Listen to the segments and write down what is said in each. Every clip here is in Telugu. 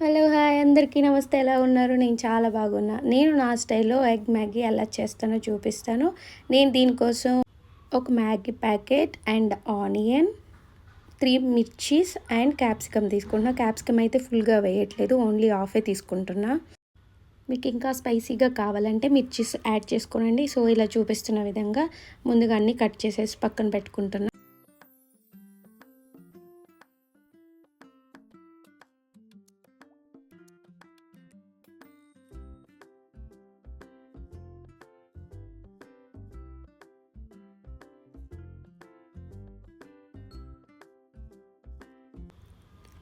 Hello hi. అందరికీ నమస్తే. ఎలా ఉన్నారు? నేను చాలా బాగున్నా. నేను నా స్టైల్లో ఎగ్ మ్యాగీ ఎలా చేస్తానో చూపిస్తాను. నేను దీనికోసం ఒక Maggi packet and onion three mirchis and capsicum తీసుకుంటున్నా. క్యాప్సికమ్ అయితే ఫుల్గా వేయట్లేదు. ఓన్లీ ఆఫే తీసుకుంటున్నా. మీకు ఇంకా స్పైసీగా కావాలంటే మిర్చీస్ యాడ్ చేసుకోనండి. సో ఇలా చూపిస్తున్న విధంగా ముందుగా అన్నీ కట్ చేసేసి పక్కన పెట్టుకుంటున్నా.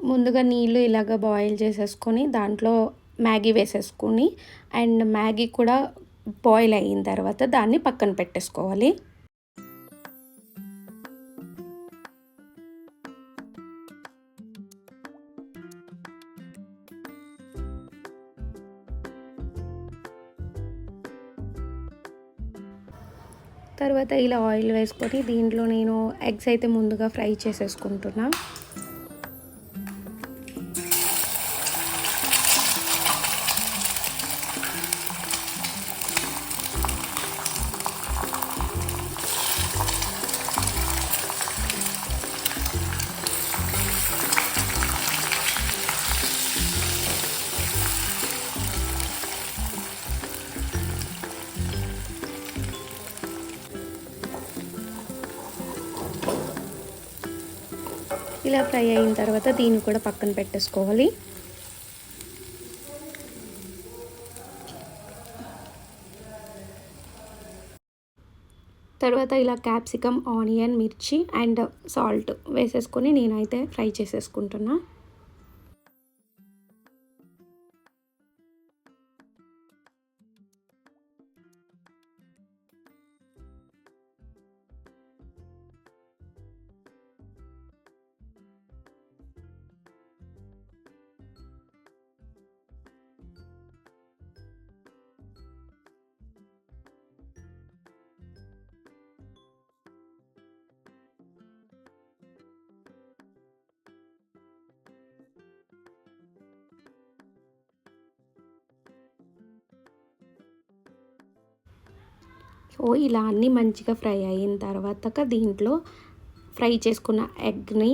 ముందుగా నీళ్ళు ఇలాగ బాయిల్ చేసేసుకొని దాంట్లో మ్యాగీ వేసేసుకొని అండ్ మ్యాగీ కూడా బాయిల్ అయిన తర్వాత దాన్ని పక్కన పెట్టేసుకోవాలి. తర్వాత ఇలా ఆయిల్ వేసుకొని దీంట్లో నేను ఎగ్స్ అయితే ముందుగా ఫ్రై చేసేసుకుంటున్నాను ఇలా ఫ్రై అయిన తర్వాత దీన్ని కూడా పక్కన పెట్టేసుకోవాలి. తర్వాత ఇలా క్యాప్సికమ్ ఆనియన్ మిర్చి అండ్ సాల్ట్ వేసేసుకొని నేనైతే ఫ్రై చేసేసుకుంటున్నాను సో ఇలా అన్నీ మంచిగా ఫ్రై అయిన తర్వాత దీంట్లో ఫ్రై చేసుకున్న ఎగ్ని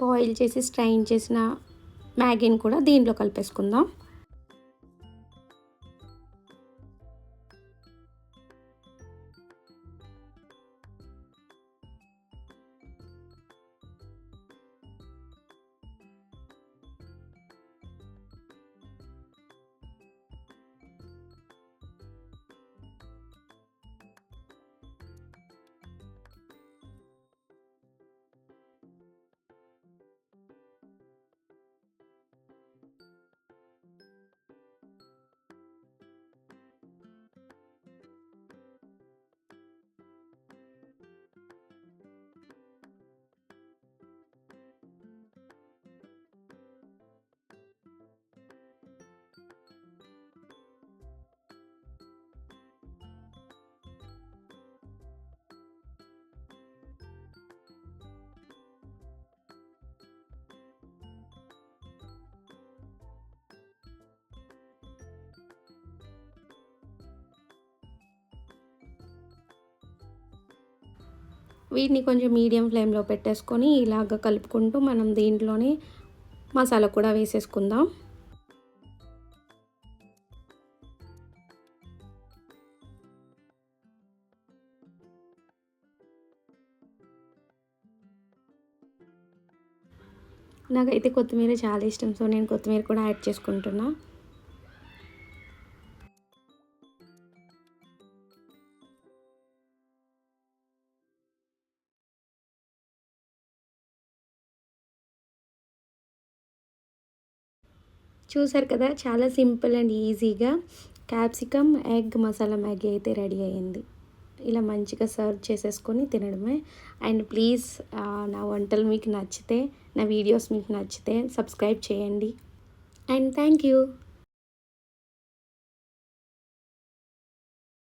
బాయిల్ చేసి స్ట్రైన్ చేసిన మ్యాగీని కూడా దీంట్లో కలిపేసుకుందాం. వీటిని కొంచెం మీడియం ఫ్లేమ్లో పెట్టేసుకొని ఇలాగ కలుపుకుంటూ మనం దీంట్లోనే మసాలా కూడా వేసేసుకుందాం. నాకైతే కొత్తిమీర చాలా ఇష్టం సో నేను కొత్తిమీర కూడా యాడ్ చేసుకుంటున్నాను చూసారు కదా చాలా సింపుల్ అండ్ ఈజీగా క్యాప్సికమ్ ఎగ్ మసాలా మ్యాగీ అయితే రెడీ అయ్యింది. ఇలా మంచిగా సర్వ్ చేసేసుకొని తినడమే. అండ్ ప్లీజ్ నా వంటలు మీకు నచ్చితే నా వీడియోస్ మీకు నచ్చితే సబ్స్క్రైబ్ చేయండి. And thank you.